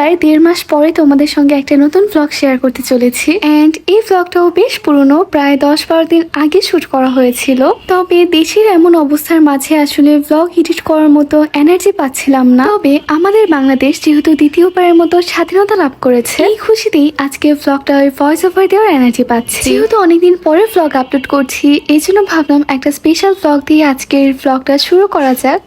প্রায় দেড় মাস পরে তোমাদের সঙ্গে একটা নতুন ব্লগ শেয়ার করতে চলেছি। অ্যান্ড এই ব্লগটাও বেশ পুরনো, প্রায় দশ বারো দিন আগে শুট করা হয়েছিল। তবে দেশের এমন অবস্থার মাঝে আসলে ব্লগ এডিট করার মতো এনার্জি পাচ্ছিলাম না। তবে আমাদের বাংলাদেশ যেহেতু দ্বিতীয়বারের মতো স্বাধীনতা লাভ করেছে, এই খুশিতেই আজকে ব্লগটা ওই ভয়েস ওভার দেওয়ার এনার্জি পাচ্ছি। যেহেতু অনেকদিন পরে ব্লগ আপলোড করছি এই জন্য ভাবলাম একটা স্পেশাল ব্লগ দিয়ে আজকের ব্লগটা শুরু করা যাক।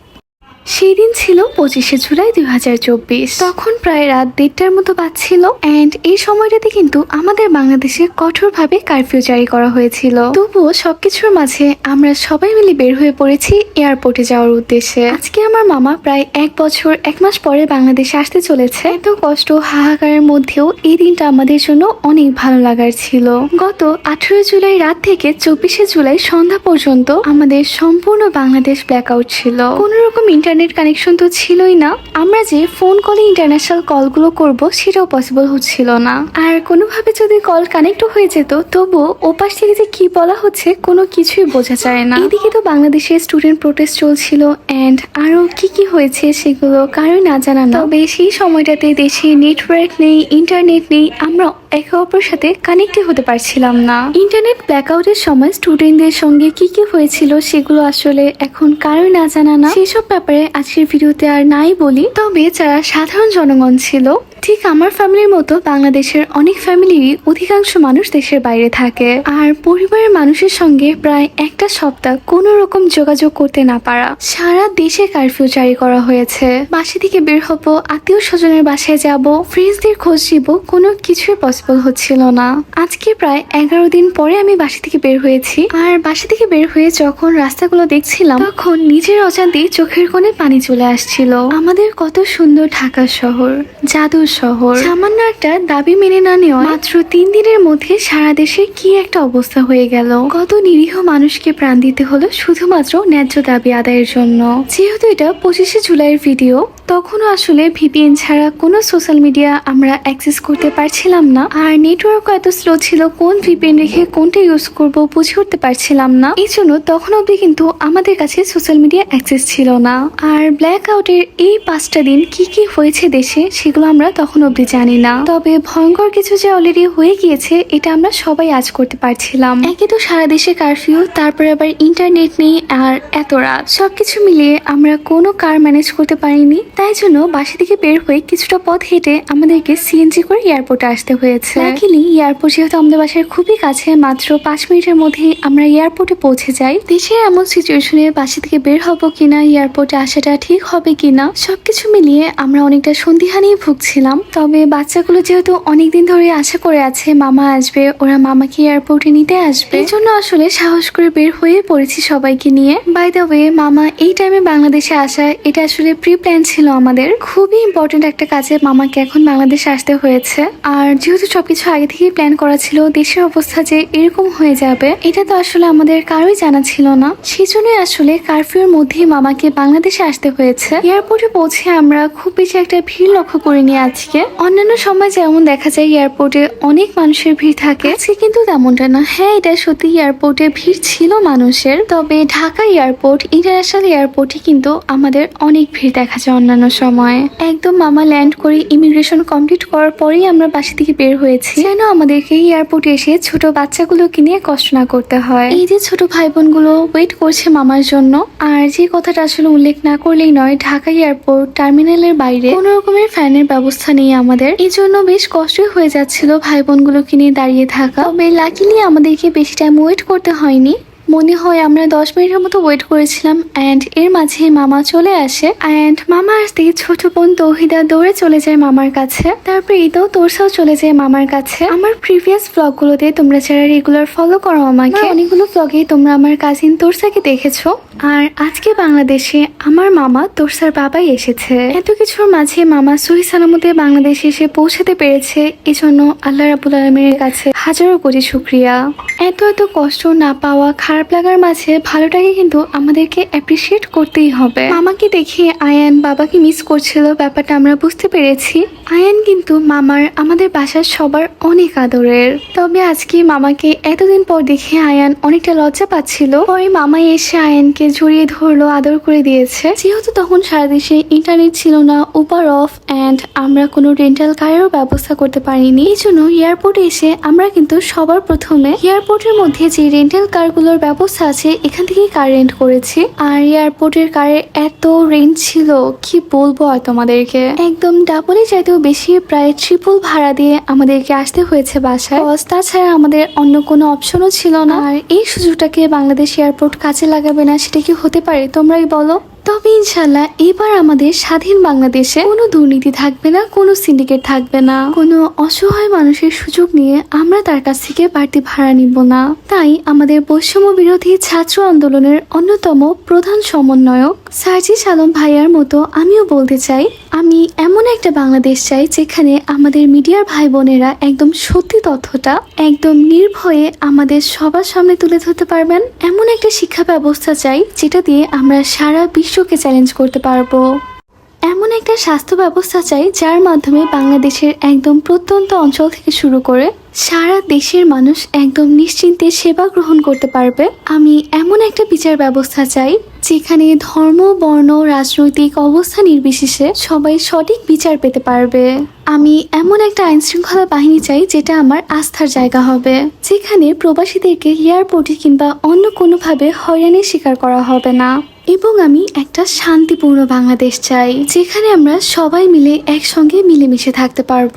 সেই দিন ছিল পঁচিশে জুলাই দুই হাজার চব্বিশ। তখন প্রায় রাত দেড়টার মতো বাজছিল। অ্যান্ড এই সময়টাতে কিন্তু আমাদের বাংলাদেশে কঠোরভাবে কারফিউ জারি করা হয়েছিল। তবুও সবকিছুর মাঝে আমরা সবাই মিলে বের হয়ে পড়েছি এয়ারপোর্টে যাওয়ার উদ্দেশ্যে। আজকে আমার মামা প্রায় এক বছর, এক মাস পরে বাংলাদেশে আসতে চলেছে। এত কষ্ট হাহাকারের মধ্যেও এই দিনটা আমাদের জন্য অনেক ভালো লাগার ছিল। গত আঠেরো জুলাই রাত থেকে চব্বিশে জুলাই সন্ধ্যা পর্যন্ত আমাদের সম্পূর্ণ বাংলাদেশ ব্ল্যাকআউট ছিল। কোন রকম ইন্টারনেট কানেকশন তো ছিলই না। আমরা যে ফোন কলে ইন্টারন্যাশনাল কলগুলো করব, সেটাও পসিবল হচ্ছিল না। আর কোনোভাবে যদি কল কানেক্ট হয়ে যেত, তবুও ওপাশ থেকে যে কি বলা হচ্ছে, কোনো কিছুই বোঝা যায় না। এদিকে তো বাংলাদেশে স্টুডেন্ট প্রোটেস্ট চলছিল অ্যান্ড আরও কি কি হয়েছে সেগুলো কারোই না জানা না। তবে সেই সময়টাতে দেশে নেটওয়ার্ক নেই ইন্টারনেট নেই, আমরা একে অপরের সাথে কানেক্টই হতে পারছিলাম না। ইন্টারনেট ব্ল্যাকআউটের সময় স্টুডেন্টদের সঙ্গে কি কি হয়েছিল সেগুলো আসলে এখন কারোই না জানা না। সেসব ব্যাপারে আজকের ভিডিওতে আর নাই বলি। তবে যারা সাধারণ জনগণ ছিল, ঠিক আমার ফ্যামিলির মতো বাংলাদেশের অনেক ফ্যামিলিরই অধিকাংশ মানুষ দেশের বাইরে থাকে। আর পরিবারের মানুষের সঙ্গে প্রায় একটা সপ্তাহ কোনো রকম যোগাযোগ করতে না পারা। সারা দেশে কারফিউ জারি করা হয়েছে। বাসা থেকে বের হব আত্মীয় স্বজনের বাসায় যাব ফ্রেন্ডসদের খোঁজ দিব কোনো কিছুই পসিবল হচ্ছিল না। আজকে প্রায় এগারো দিন পরে আমি বাসা থেকে বের হয়েছি। আর বাসা থেকে বের হয়ে যখন রাস্তাগুলো দেখছিলাম, তখন নিজের অজান্তেই চোখের কোণে পানি চলে আসছিল। আমাদের কত সুন্দর ঢাকা শহর, জাদুর শহর। সামান্য একটা দাবি মেনে না নেওয়া মাত্র তিন দিনের মধ্যে সারা দেশে কি একটা অবস্থা হয়ে গেল। কত নিরীহ মানুষকে প্রাণ দিতে হলো শুধুমাত্র ন্যায্য দাবি আদায়ের জন্য। যেহেতু এটা পঁচিশে জুলাইয়ের ভিডিও তখনও আসলে ভিপিএন ছাড়া কোনো সোশ্যাল মিডিয়া আমরা অ্যাক্সেস করতে পারছিলাম না। আর নেটওয়ার্কও এত স্লো ছিল, কোন ভিপিএন রেখে কোনটা ইউজ করব বুঝে উঠতে পারছিলাম না। এই জন্য তখন অবধি কিন্তু আমাদের কাছে সোশ্যাল মিডিয়া অ্যাক্সেস ছিল না। আর ব্ল্যাক আউটের এই পাঁচটা দিন কি কি হয়েছে দেশে, সেগুলো আমরা তখন অবধি জানি না। তবে ভয়ঙ্কর কিছু যে অলরেডি হয়ে গিয়েছে, এটা আমরা সবাই আজ করতে পারছিলাম। একে তো সারা দেশে কারফিউ তারপরে আবার ইন্টারনেট নেই আর এত রাত। সবকিছু মিলিয়ে আমরা কোনো কার ম্যানেজ করতে পারিনি। তাই জন্য বাসা থেকে বের হয়ে কিছুটা পথ হেঁটে আমাদেরকে সিএনজি করে এয়ারপোর্টে আসতে হয়েছে। লাকিলি এয়ারপোর্ট যেহেতু আমাদের বাসার খুবই কাছে, মাত্র পাঁচ মিনিটের মধ্যে আমরা এয়ারপোর্টে পৌঁছে যাই। দেশের এমন সিচুয়েশনে বাসা থেকে বের হব কিনা এয়ারপোর্টে আসাটা ঠিক হবে কিনা, সবকিছু মিলিয়ে আমরা অনেকটা সন্দিহানেই ভুগছিলাম। তবে বাচ্চাগুলো যেহেতু অনেকদিন ধরে আশা করে আছে, মামা আসবে, ওরা মামাকে এয়ারপোর্টে নিতে আসবে। এই জন্য আসলে সাহস করে বের হয়ে পড়েছি সবাইকে নিয়ে। বাই দ্য ওয়ে মামা এই টাইমে বাংলাদেশে আসা, এটা আসলে প্রি প্ল্যান ছিল। আমাদের। খুবই ইম্পর্টেন্ট একটা কাজে মামাকে এখন বাংলাদেশে আসতে হয়েছে। আর যেহেতু সবকিছু আগে থেকেই প্ল্যান করা ছিল, দেশের অবস্থা যে এরকম হয়ে যাবে, এটা তো আসলে আমাদের কারোই জানা ছিল না। সেই জন্যই আসলে কারফিউর মধ্যেই মামাকে বাংলাদেশে আসতে হয়েছে। এয়ারপোর্টে পৌঁছে আমরা খুব বেশি একটা ভিড় লক্ষ্য করিনি আজকে। অন্যান্য সময় যেমন দেখা যায়, এয়ারপোর্টে অনেক মানুষের ভিড় থাকে। আজকে কিন্তু তেমনটা না। হ্যাঁ এটা সত্যি এয়ারপোর্টে ভিড় ছিল মানুষের। তবে ঢাকা এয়ারপোর্ট ইন্টারন্যাশনাল এয়ারপোর্টে কিন্তু আমাদের অনেক ভিড় দেখা যায় অন্যান্য সময়। একদম মামা ল্যান্ড করে ইমিগ্রেশন কমপ্লিট করার পরেই আমরা বাসা থেকে বের হয়েছি। যেন আমাদেরকে এয়ারপোর্টে এসে ছোট বাচ্চাগুলোকে নিয়ে কষ্ট না করতে হয়। এই যে ছোট ভাই বোনগুলো ওয়েট করছে মামার জন্য আর যে কথাটা আসলে উল্লেখ না করলেই নয় ঢাকা এয়ারপোর্ট টার্মিনালের বাইরে কোনো রকমের ফ্যানের ব্যবস্থা নেই আমাদের। এই জন্য বেশ কষ্টই হয়ে যাচ্ছিল ভাই বোনগুলোকে নিয়ে দাঁড়িয়ে থাকা। তবে লাকিলি আমাদেরকে বেশি টাইম ওয়েট করতে হয়নি। মনে হয় আমরা দশ মিনিটের মতো ওয়েট করেছিলাম অ্যান্ড এর মাঝে মামা চলে আসে অ্যান্ড মামা আসতে ছোট বোন তৌহিদা দৌড়ে চলে যায় মামার কাছে। তারপর ঈদও তোরসাও চলে যায় মামার কাছে। আমার প্রিভিয়াস ব্লগগুলোতে তোমরা যারা রেগুলার ফলো করো আমাকে অনেকগুলো ব্লগে তোমরা আমার কাজিন তোরসাকে দেখেছ। আর আজকে বাংলাদেশে আমার মামা তোরসার বাবাই এসেছে। এত কিছুর মাঝে মামা সহি সালামতে বাংলাদেশে এসে পৌঁছাতে পেরেছে এজন্য আল্লাহ রাবুল আলমীর কাছে হাজারো কোটি শুক্রিয়া। এত এত কষ্ট না পাওয়া খারাপ খারাপ লাগার মাঝে ভালোটাকে কিন্তু আমাদেরকে অ্যাপ্রিসিয়েট করতেই হবে। মামাকে দেখে আয়ান বাবাকে মিস করছিল, ব্যাপারটা আমরা বুঝতে পেরেছি। আয়ান কিন্তু মামার আমাদের বাসার সবার অনেক আদরের। তবে আজকে মামাকে এতদিন পর দেখে আয়ান অনেকটা লজ্জা পাচ্ছিল। পরে মামাই এসে আয়ানকে জড়িয়ে ধরলো, আদর করে দিয়েছে। যেহেতু তখন সারা দেশে ইন্টারনেট ছিল না উপার অফ অ্যান্ড আমরা কোনো রেন্টাল কারেরও ব্যবস্থা করতে পারিনি। এই জন্য এয়ারপোর্টে এসে আমরা কিন্তু সবার প্রথমে এয়ারপোর্টের মধ্যে যে রেন্টাল কারগুলোর ব্যবস্থা আছে, এখান থেকেই কার রেন্ট করেছি। আর এয়ারপোর্টের কারে এত রেঞ্জ ছিল, কি বলব আর তোমাদেরকে? একদম ডাবলে চাইতেও বেশি, প্রায় ট্রিপল ভাড়া দিয়ে আমাদেরকে আসতে হয়েছে বাসায়। তাছাড়া আমাদের অন্য কোনো অপশনও ছিল না। আর এই সুযোগটাকে বাংলাদেশ এয়ারপোর্ট কাজে লাগাবে না, সেটা কি হতে পারে? তোমরাই বলো। তবে ইনশাল্লাহ এবার আমাদের স্বাধীন বাংলাদেশে কোনো দুর্নীতি থাকবে না, কোনো সিন্ডিকেট থাকবে না। কোনো অসহায় মানুষের সুযোগ নিয়ে আমরা তার কাছ থেকে বাড়তি ভাড়া নিব না। তাই আমাদের বৈষম্য বিরোধী ছাত্র আন্দোলনের অন্যতম প্রধান সমন্বয়ক সার্জিস আলম ভাইয়ার মতো আমিও বলতে চাই, আমি এমন একটা বাংলাদেশ চাই যেখানে আমাদের মিডিয়ার ভাই বোনেরা একদম সত্যি তথ্যটা একদম নির্ভয়ে আমাদের সবার সামনে তুলে ধরতে পারবেন। এমন একটা শিক্ষা ব্যবস্থা চাই যেটা দিয়ে আমরা সারা বিশ্বকে চ্যালেঞ্জ করতে পারব। এমন একটা স্বাস্থ্য ব্যবস্থা চাই যার মাধ্যমে বাংলাদেশের একদম প্রত্যন্ত অঞ্চল থেকে শুরু করে সারা দেশের মানুষ একদম নিশ্চিন্তে সেবা গ্রহণ করতে পারবে। আমি এমন একটা বিচার ব্যবস্থা চাই যেখানে ধর্ম, বর্ণ, রাজনৈতিক অবস্থা নির্বিশেষে সবাই সঠিক বিচার পেতে পারবে। আমি এমন একটা আইন শৃঙ্খলা বাহিনী চাই যেটা আমার আস্থার জায়গা হবে, যেখানে প্রবাসীদেরকে এয়ারপোর্টে কিংবা অন্য কোনোভাবে হয়রানির শিকার করা হবে না। এবং আমি একটা শান্তিপূর্ণ বাংলাদেশ চাই যেখানে আমরা সবাই মিলে একসঙ্গে মিলেমিশে থাকতে পারব।